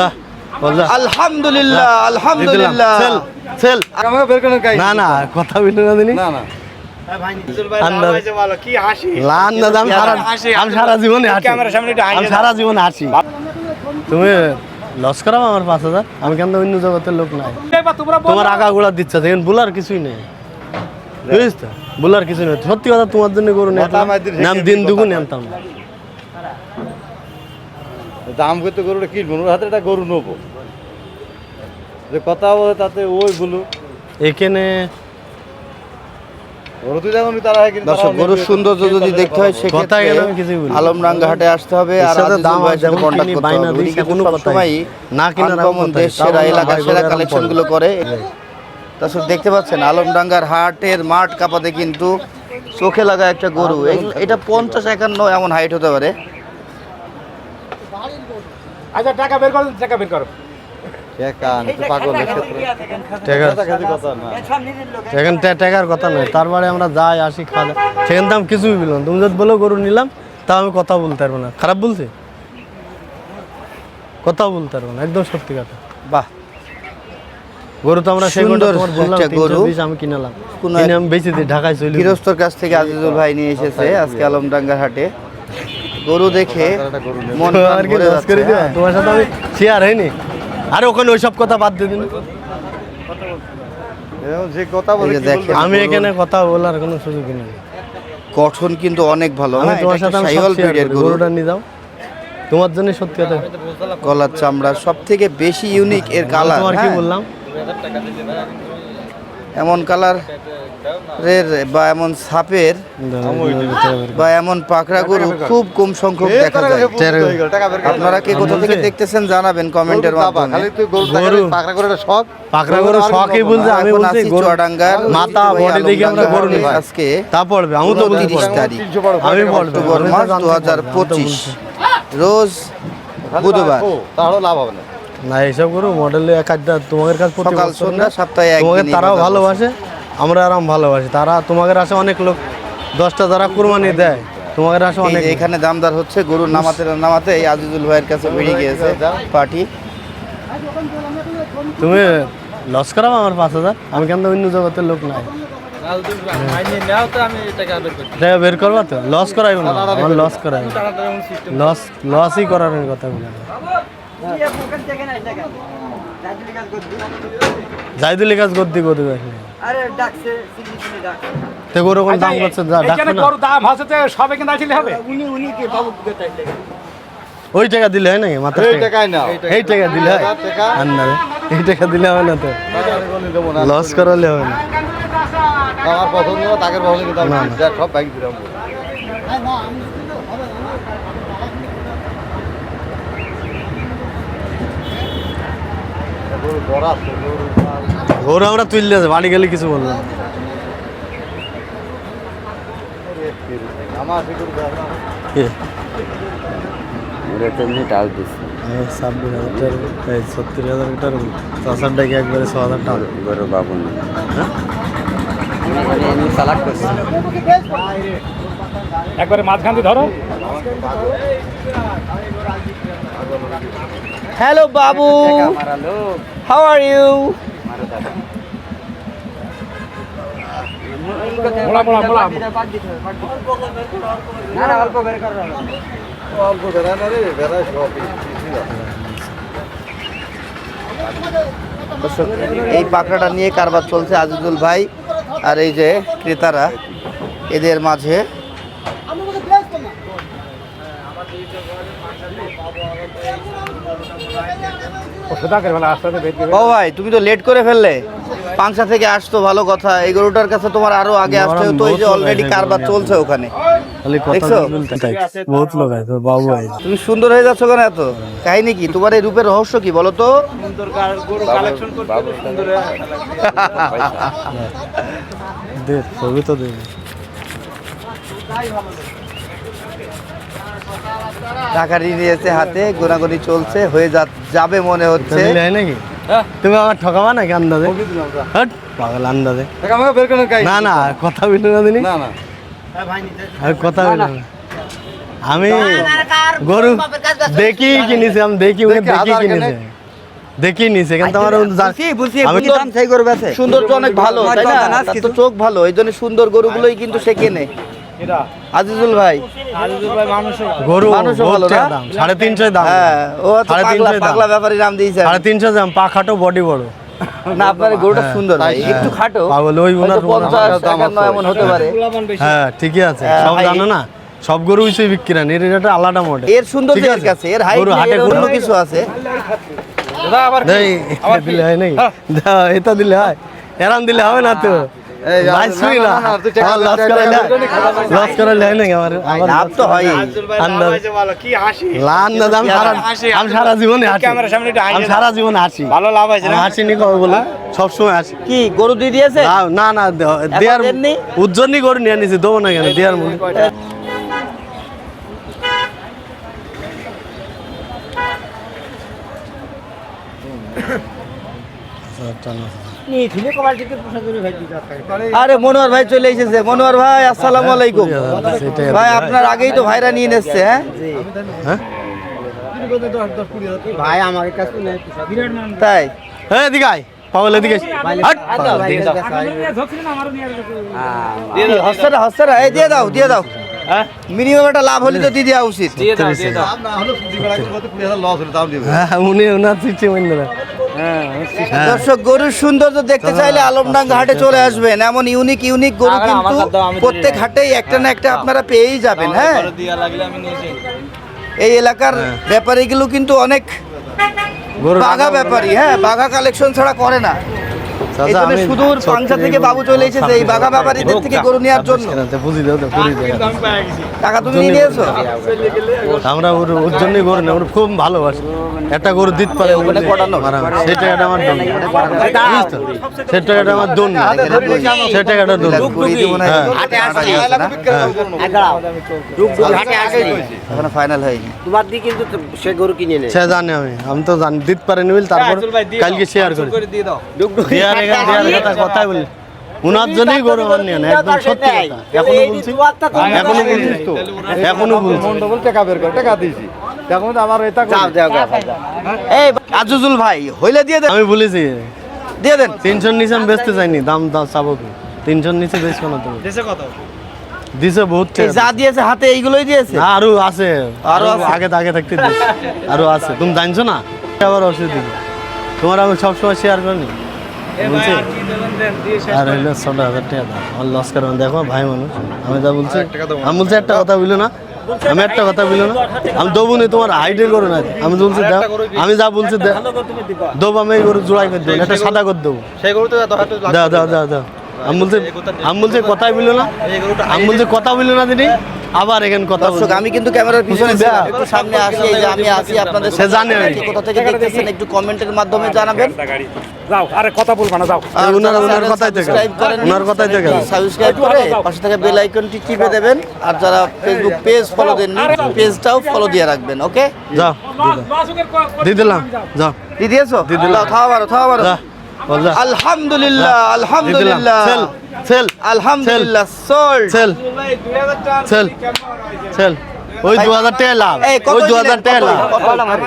যা, বল যা। আলহামদুলিল্লাহ আলহামদুলিল্লাহ। সেল সেল আমাকে বের করেন কাই না না কথা বলি না দিনি না না। আন্দাজ। লান না আমি সারা আমি সারা জীবনে হাসি। আমি সারা জীবনে হাসি। তুমি লস করাবো আমার পাঁচ হাজার। আমি কেন অন্য জগতের লোক নাই? তোমার আগা গোড়া দিচ্ছে দেখেন বুলার কিছুই নেই। বুঝিস তো বুলার কিছু নেই। সত্যি কথা তোমার জন্য দিলে নাম দিন দুগুণ আনতাম। না দাম করতে গরুটা কিনবো ওর হাতে একটা গরু নেব। যে কথা বলে তাতে ওই বলু এখানে গরু সৌন্দর্য যদি দেখতে হয় সেক্ষেত্রে আসতে হবে আর দাম করতে হবে। কোনো না কিনার দেশ সেরা সেরা করে। দেখতে পাচ্ছেন আলমডাঙ্গার হাটের মাঠ কাপাতে কিন্তু চোখে লাগা একটা গরু। এটা পঞ্চাশ একান্ন এমন হাইট হতে পারে। আচ্ছা টাকা বের করো টাকা বের করো। কথা টাকার নয় তারপরে আমরা যাই আসি খাওয়া দাওয়া। সেখানে তো কিছুই বললাম তুমি যদি বলো গরু নিলাম তাও আমি কথা বলতে পারব না। খারাপ বলছি কথা বলতে পারব না একদম সত্যি কথা। বাহ। গরু তো আমরা সুন্দর গরু। আমি কিনলাম। কিনে আমি দিই ঢাকায় চলে গৃহস্থর কাছ থেকে আজিজুল ভাই নিয়ে এসেছে আজকে আলমডাঙ্গার হাটে। গরু দেখে মন ভরে যাচ্ছে, হ্যাঁ। তোমার সাথে আমি শেয়ার হয়নি। আরে ওখানে ওইসব কথা বাদ দিয়ে দিন। যে কথা বলে দেখেন। আমি এখানে কথা বলার কোনো সুযোগ নেই। গঠন কিন্তু অনেক ভালো আমি হ্যাঁ, তোমার সাথে করি। গরু। গরুটা নিয়ে যাও। তোমার জন্য সত্যি কথা। গলার চামড়া সব থেকে বেশি ইউনিক এর কালার তোমার কি বললাম? এমন কালারের বা এমন সাপের বা এমন পাকড়া গরু খুব কম সংখ্যক দেখা যায়। আপনারা কি কোথা থেকে দেখতেছেন জানাবেন কমেন্টের মাধ্যমে খালি তুই গরু গরু। পাকড়া করে একটা শখ পাকড়া গরু শখই বলছে আমি বলছি চুয়াডাঙ্গার মাথা বডি দেখে আমরা গরু নিই আজকে তা পড়বে আমি তো বলছি 29 পড়বে। তারিখ আমি টাকা অক্টোবর মাস জানতে দু হাজার পারব, আমি তো পঁচিশ বলছি। রোজ বুধবার তাহলে লাভ হবে না না এইসব গরু মডেলে এক আধটা তোমাদের কাছে সকাল সন্ধ্যা। সপ্তাহে তোমাকে তারাও ভালোবাসে আমরা আরাম ভালোবাসি। তারা তোমাদের আসে অনেক লোক দশটা যারা কুরবানি দেয় তোমাদের আসে অনেক এখানে দামদার হচ্ছে গরু নামাতে নামাতে এই আজিজুল ভাইয়ের কাছে বেরিয়ে গিয়েছে পার্টি। তুমি লস করাবো আমার পাঁচ হাজার? আমি কেন অন্য জগতের লোক নাই। টাকা বের করবা তো? লস করাইব না। আমার লস করাইব। লস লসই করার কথা বলে। জাইদুল কাজ করতে করতে তো গরু কোন দাম করছে যা এখানে না। গরু দাম আছে তো সবে কিনা আসলে হবে? ওই টাকা দিলে হয় নাকি? মাত্র এই টাকাই নাও। এই টাকা দিলে হয়? আর না এই টাকা দিলে হবে না তো। লস করালে হবে না। আমার পছন্দ তাকে পছন্দ কিন্তু। সব বাইক দিলাম। গরু আমরা তুললে বাড়ি গেলে কিছু বললাম ছাব্বিশ হাজার টাকা সত্তর হাজার টাকার দশ হাজার টাকা একবারে ছ হাজার টাকা। হ্যাঁ? একবারে মাঝখান দিয়ে ধরো। Hello Babu how are you এই পাকড়াটা নিয়ে কারবার চলছে আজিজুল ভাই আর এই যে ক্রেতারা এদের মাঝে সোজা করে ফেলা আস্তে আস্তে বের করে ও ভাই তুমি তো লেট করে ফেললে। পাংশা থেকে আসতো ভালো কথা। এই গরুটার কাছে তোমার আরও আগে আসতে হতো এই যে অলরেডি কারবার চলছে ওখানে। বহুত লোক আছে বাবু তুমি সুন্দর হয়ে যাচ্ছ কেন এত? কাহিনী কি? তোমার এই রূপের রহস্য কি বলো তো? ছবি তো দে। টাকা নিয়েছে হাতে গোনাগুনি চলছে হয়ে যা- যাবে মনে হচ্ছে। নাকি? তুমি আমার ঠকাবা নাকি আন্দাজে? পাগল আন্দাজে। না না কথা বলি না দিনি? না না। আমি কথা বলি না। আমি গরু দেখি কিনেছি আমি দেখি উনি দেখি কিনেছে। দেখি নিছে কিন্তু আমার আমি সৌন্দর্য অনেক ভালো তাই না? তো চোখ ভালো এই জন্য সুন্দর গরুগুলোই কিন্তু সে কেনে। আজিজুল ভাই। গরু মানুষও ভালো না? সাড়ে তিনশো দাম। হ্যাঁ ও সাড়ে পাগলা পাগলা ব্যাপারী নাম দিয়েছে। সাড়ে তিনশো দাম পা খাটো বডি বড়। না আপনার গরুটা সুন্দর ভাই হ্যাঁ। একটু খাটো। পাগল, ওই ওনার হয়তো পঞ্চাশ একান্ন এমন হতে পারে। হ্যাঁ ঠিকই আছে। হ্যাঁ, সব জানো না? সব গরু বিক্রি না এর এটা আলাদা মডেল এর সৌন্দর্য এর কাছে এর হাইট গরু হাটে অন্য কিছু আছে। দিলে হয় নাকি এটা দিলে হয়। এরাম দিলে হবে না তো? সারা জীবনে সারা জীবনে হাসি। ভালো লাভ আছে হাসি নি কবে বলে? সবসময় হাসি। কি গরু দিয়ে দিয়েছে? না- না? উজ্জ্বলই গরু নিয়ে নিছি দেবো না কেন দেওয়ার মনে আরে মনোয়ার ভাই চলে এসেছে। মনোয়ার ভাই আসসালামু আলাইকুম। ভাই আপনার আগেই তো ভাইরা নিয়ে এসছে হ্যাঁ? হ্যাঁ? তাই? হ্যাঁ পাগল এদিকে আয়। হাট। হস্তারা হস্তারা এই দিয়ে দাও দিয়ে দাও। মিনিমাম একটা লাভ হলে তো দিয়ে দেওয়া উচিত। হ্যাঁ উনি ওনার সিস্টেম হ্যাঁ দর্শক গরুর সৌন্দর্য দেখতে চাইলে আলমডাঙ্গা হাটে চলে আসবেন। এমন ইউনিক ইউনিক গরু কিন্তু প্রত্যেক হাটেই একটা না একটা আপনারা পেয়েই যাবেন হ্যাঁ। এই এলাকার ব্যাপারীগুলো কিন্তু অনেক বাঘা ব্যাপারী হ্যাঁ বাঘা কালেকশন ছাড়া করে না। এই জন্য আমি সুদূর সত্যি পাংশা থেকে বাবু চলে এসেছে এই বাঘা ব্যাপারীদের থেকে গরু নেওয়ার জন্য। বুঝি দাও তো পুরি টাকা তুমি নিয়ে নিয়েছো আমরা ওর ওর জন্যই গরু না ওর খুব ভালোবাসি। একটা গরু দিতে পারে ওখানে কটানো? সেটা এটা আমার দন। এটা আমার দন সেটা এটা দন। না হ্যাঁ। ফাইনাল হয়নি। তোমার দিয়ে কিন্তু সে গরু কিনে নেয়। সে জানি আমি। আমি তো জানি। দিতে পারে নিবিল তারপর কালকে শেয়ার করি। দেয়ার এখানে দেয়ার কথা কথাই বলি। উনার জন্যই গরু আমার একদম সত্যি কথা। এখনও বলছি? এখনও বলছিস তো? এখনও বলছি মন্ডল টাকা বের করে টাকা দিয়েছি। এখন আমার এটা এই আজিজুল ভাই হইলে দিয়ে দেন। আমি বলেছি। দিয়ে দেন। তিনশোর নিচে আমি বেচতে চাইনি দাম দাম চাবো কি? তিনশোর নিচে বেচবো না তুমি। দিছে বহুত যা দিয়েছে হাতে এইগুলোই দিয়েছে? না আরও আছে। আরও? আগে আগে থাকতে দিছে আরও আছে। তুমি জানছো না? আবার অসুবিধা? তোমার আমি সবসময় শেয়ার করিনি বলছি আর হইল ছোট হাজার টাকা দাও। আমার লস করবেন দেখো ভাই মানুষ আমি যা বলছি আমি বলছি একটা কথা বলল না আমি একটা কথা বলল না আমি দেবো নি তোমার হাইটের করো না আমি বলছি আমি যা বলছি দেবো। আমি এই গরু জোড়াই করে দেবো একটা সাদা করে দেবো। তো দাও দাও দাও দাও। আমি বলছি আমি বলছি কথাই বলল না। আমি বলছি কথা বলল না দিদি। আবার এখানে কথা দর্শক আমি কিন্তু ক্যামেরার পিছনে একটু সামনে আসি এই যে আমি আসি আপনাদের সে জানে। কে কোথা থেকে দেখতেছেন একটু কমেন্টের মাধ্যমে জানাবেন। যাও আরে কথা বলবা না যাও। ওনার ওনার কথাই থেকে সাবস্ক্রাইব করেন ওনার কথাই থেকে সাবস্ক্রাইব করে পাশে থাকা বেল আইকনটি টিপে দেবেন। আর যারা ফেসবুক পেজ ফলো দেননি পেজটাও ফলো দিয়ে রাখবেন ওকে যাও। দিয়ে দিলাম। যাও। দিয়ে দিয়েছ? দিয়ে দিলাম। থাও বারো থাও বারো আলহামদুলিল্লাহ আলহামদুলিল্লাহ। সেল সেল আলহামদুলিল্লাহ সোল্ড সেল সেল সেল ওই দু হাজার টাকা লাভ। ওই দু হাজার? টাকা লাভ।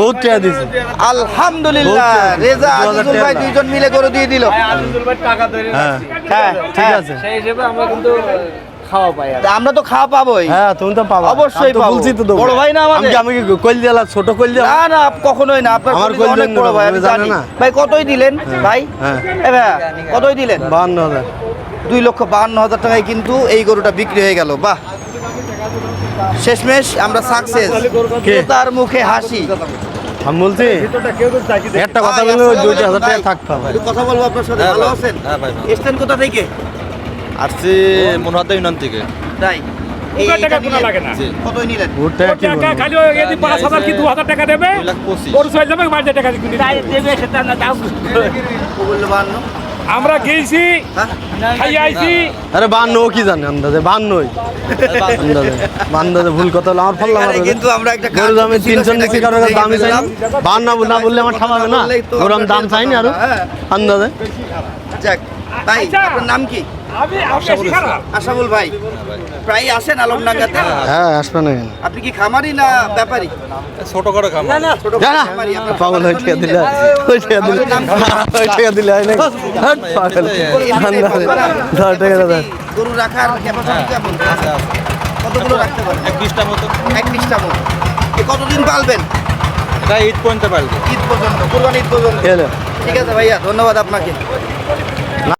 বহুত টাকা দিছে। আলহামদুলিল্লাহ রেজা আজিজুল ভাই দুইজন মিলে করে দিয়ে দিল। হ্যাঁ। হ্যাঁ ঠিক হ্যাঁ। আছে। তা আমরা তো খাওয়া পাবোই। হ্যাঁ তুমি তো পাবা। অবশ্যই পাবো। বলছি তো বড় ভাই না আমাদের? আমি কি কইল ছোট কইল দিলাম না না কখনোই না। আপনার আমার পরিবার অনেক বড় ভাই আমি জানি। না? ভাই কতই দিলেন ভাই? হ্যাঁ। এ ভাই কতই দিলেন? বাহান্ন হাজার। দুই লক্ষ বাহান্ন হাজার টাকায় কিন্তু এই গরুটা বিক্রি হয়ে গেল। বাহ! শেষমেশ আমরা সাকসেস? তার মুখে হাসি। আমি বলছি একটা কথা বললে ওই দুইটা হাজার টাকা থাকতে হবে কথা বলব আপনার সাথে ভালো আছেন? হ্যাঁ ভাই এসছেন কোথা থেকে? আসছি মনোহাতে ইউনিয়ন থেকে। তাই? আমরা গেছি খাইয়াইছি। আরে বান্ন কি জানে আন্দাজে? বান্নই। আন্দাজে। আন্দাজে ভুল কথা হলো আমার ফল্লা মারবে মারা কিন্তু আমরা একটা গরু দামে ছিল, তিনশো নিচে কারও দামই চাই ফেললাম। বান্ন না বললে আমার না। গরু দাম চাইনি আরও। হ্যাঁ। আন্দাজে। যাক ভাই আচ্ছা। আপনার নাম কি? আশাবুল ভাই প্রায় আসেন আলমডাঙ্গাতে? হ্যাঁ আসবে না আপনি কি খামারি না ব্যাপারী? ছোট করে খাম ছোট যা না খামারি পাগল হয়ে টিকা দিলে ওই টিকা দিলে ওই টিকা দিলে হয় হাট পাগল। ধর টাকা দাদা গরু রাখার ক্যাপাসিটি কেমন? কতগুলো রাখতে পারেন? এক বিশটা মতো। এক বিশটা মতো। কতদিন পালবেন? এটা ঈদ পর্যন্ত পারবে ঈদ পর্যন্ত কোরবানি ঈদ পর্যন্ত। ঠিক আছে ভাইয়া ধন্যবাদ আপনাকে।